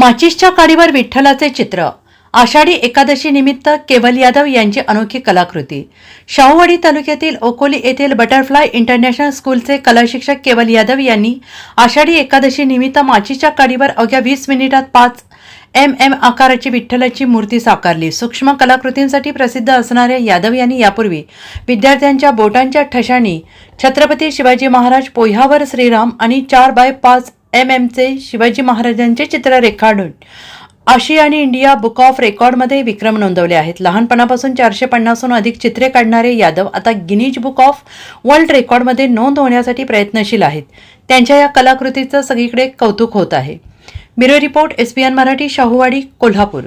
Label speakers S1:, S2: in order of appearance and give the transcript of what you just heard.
S1: माचिसच्या काडीवर विठ्ठलाचे चित्र. आषाढी एकादशी निमित्त केवल यादव यांची अनोखी कलाकृती. शाहूवाडी तालुक्यातील ओकोली येथील बटरफ्लाय इंटरनॅशनल स्कूलचे कलाशिक्षक केवल यादव यांनी आषाढी एकादशी निमित्त माचीच्या काडीवर अवघ्या वीस मिनिटात पाच एम एम आकाराची विठ्ठलाची मूर्ती साकारली. सूक्ष्म कलाकृतींसाठी प्रसिद्ध असणाऱ्या यादव यांनी यापूर्वी विद्यार्थ्यांच्या बोटांच्या ठशानी छत्रपती शिवाजी महाराज पोह्यावर श्रीराम आणि चार बाय पाच एम एमचे शिवाजी महाराजांचे चित्र रेखाडून. आशिया आणि इंडिया बुक ऑफ रेकॉर्डमध्ये विक्रम नोंदवले आहेत. लहानपणापासून चारशे पन्नासहून अधिक चित्रे काढणारे यादव आता गिनीज बुक ऑफ वर्ल्ड रेकॉर्डमध्ये नोंद होण्यासाठी प्रयत्नशील आहेत. त्यांच्या या कलाकृतीचं सगळीकडे कौतुक होत आहे. Bureau report SBN Marathi Shahuwadi Kolhapur.